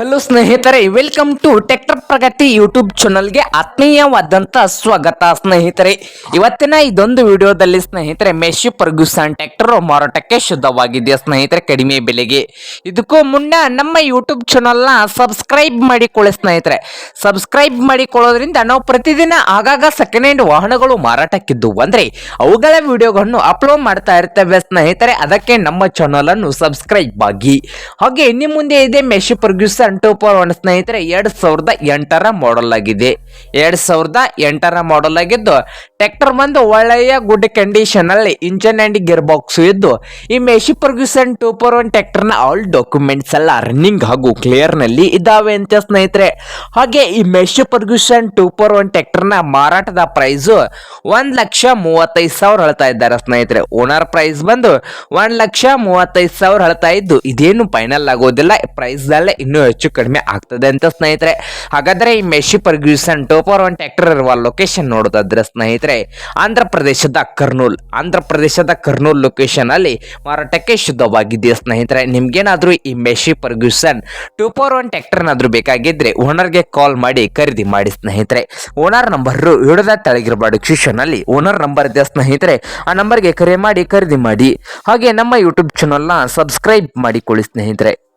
Hello ಸ್ನೇಹಿತರೆ welcome to tractor Pragati YouTube ಚಾನಲ್ಗೆ ಆತ್ಮೀಯವಾದಂಥ ಸ್ವಾಗತ ಸ್ನೇಹಿತರೆ. ಇವತ್ತಿನ ಇದೊಂದು ವಿಡಿಯೋದಲ್ಲಿ ಸ್ನೇಹಿತರೆ ಮೆಶಿ ಪರ್ಗುಸನ್ ಟೆಕ್ಟರ್ ಮಾರಾಟಕ್ಕೆ ಶುದ್ಧವಾಗಿದೆ ಸ್ನೇಹಿತರೆ, ಕಡಿಮೆ ಬೆಲೆಗೆ? ಇದಕ್ಕೂ ಮುನ್ನ ನಮ್ಮ ಯೂಟ್ಯೂಬ್ ಚಾನಲ್ನ ಸಬ್ಸ್ಕ್ರೈಬ್ ಮಾಡಿಕೊಳ್ಳಿ ಸ್ನೇಹಿತರೆ. ಸಬ್ಸ್ಕ್ರೈಬ್ ಮಾಡಿಕೊಳ್ಳೋದ್ರಿಂದ ನಾವು ಪ್ರತಿದಿನ ಆಗಾಗ ಸೆಕೆಂಡ್ ಹ್ಯಾಂಡ್ ವಾಹನಗಳು ಮಾರಾಟಕ್ಕಿದ್ದು ಅಂದರೆ, ಅವುಗಳ ವಿಡಿಯೋಗಳನ್ನು ಅಪ್ಲೋಡ್ ಮಾಡ್ತಾ ಇರ್ತೇವೆ ಸ್ನೇಹಿತರೆ. ಅದಕ್ಕೆ ನಮ್ಮ ಚಾನಲನ್ನು ಸಬ್ಸ್ಕ್ರೈಬ್ ಆಗಿ. ಹಾಗೆ, ಇನ್ನು ಮುಂದೆ ಇದೆ Massey Ferguson two four one ಸ್ನೇಹಿತರೆ, ಎರಡ್ ಸಾವಿರದ ಎಂಟರ ಮಾಡೆಲ್ ಆಗಿದೆ. ಎರಡ್ ಸಾವಿರದ ಎಂಟರ ಮಾಡೆಲ್ ಆಗಿದ್ದು ಟ್ರ್ಯಾಕ್ಟರ್ ಬಂದು ಒಳ್ಳೆಯ ಗುಡ್ ಕಂಡೀಷನ್ ಅಲ್ಲಿ ಇಂಜನ್ ಅಂಡ್ ಗಿಯರ್ ಬಾಕ್ಸ್ ಇದ್ದು, ಈ Massey Ferguson two four one ಟ್ರ್ಯಾಕ್ಟರ್ನ ಆಲ್ ಡಾಕ್ಯುಮೆಂಟ್ಸ್ ಎಲ್ಲ ರನ್ನಿಂಗ್ ಹಾಗೂ ಕ್ಲಿಯರ್ನಲ್ಲಿ ಇದಾವೆ ಅಂತ ಸ್ನೇಹಿತರೆ. ಹಾಗೆ ಈ Massey Ferguson two four one ಟ್ರ್ಯಾಕ್ಟರ್ನ ಮಾರಾಟದ ಪ್ರೈಸ್ ಒಂದ್ ಲಕ್ಷ ಮೂವತ್ತೈದು ಸಾವಿರ ಹೇಳ್ತಾ ಇದ್ದಾರೆ ಸ್ನೇಹಿತರೆ. ಓನರ್ ಪ್ರೈಸ್ ಬಂದು ಒಂದ್ ಲಕ್ಷ ಮೂವತ್ತೈದು ಸಾವಿರ ಹೇಳ್ತಾ ಇದ್ದು, ಇದೇನು ಫೈನಲ್ ಆಗೋದಿಲ್ಲ. ಪ್ರೈಸ್ ಅಲ್ಲೇ ಇನ್ನೂ ಕಡಿಮೆ ಆಗ್ತದೆ ಅಂತ ಸ್ನೇಹಿತರೆ. ಹಾಗಾದ್ರೆ ಈ Massey Ferguson two four one tractor ಇರುವ ಲೊಕೇಶನ್ ನೋಡೋದಾದ್ರೆ ಸ್ನೇಹಿತರೆ ಆಂಧ್ರ ಪ್ರದೇಶದ ಕರ್ನೂಲ್ ಆಂಧ್ರ ಪ್ರದೇಶದ ಕರ್ನೂಲ್ ಲೊಕೇಶನ್ ಅಲ್ಲಿ ಮಾರಾಟಕ್ಕೆ ಶುದ್ಧವಾಗಿದೆ ಸ್ನೇಹಿತರೆ? ನಿಮ್ಗೇನಾದ್ರೂ ಈ Massey Ferguson two four one ಟ್ರ್ಯಾಕ್ಟರ್ನಾದ್ರೂ ಬೇಕಾಗಿದ್ರೆ ಓನರ್ಗೆ ಕಾಲ್ ಮಾಡಿ ಖರೀದಿ ಮಾಡಿ ಸ್ನೇಹಿತರೆ. ಓನರ್ ನಂಬರ್ ಹಿಡಿದ ತೆಳಗಿರಬಾರ್ದು ಡಿಸ್ಕ್ರಿಪ್ಷನ್ ಅಲ್ಲಿ ಓನರ್ ನಂಬರ್ ಇದೆ ಸ್ನೇಹಿತರೆ. ಆ ನಂಬರ್ಗೆ ಕರೆ ಮಾಡಿ, ಖರೀದಿ ಮಾಡಿ. ಹಾಗೆ ನಮ್ಮ ಯೂಟ್ಯೂಬ್ ಚಾನಲ್ನ ಸಬ್ಸ್ಕ್ರೈಬ್ ಮಾಡಿಕೊಳ್ಳಿ ಸ್ನೇಹಿತರೆ.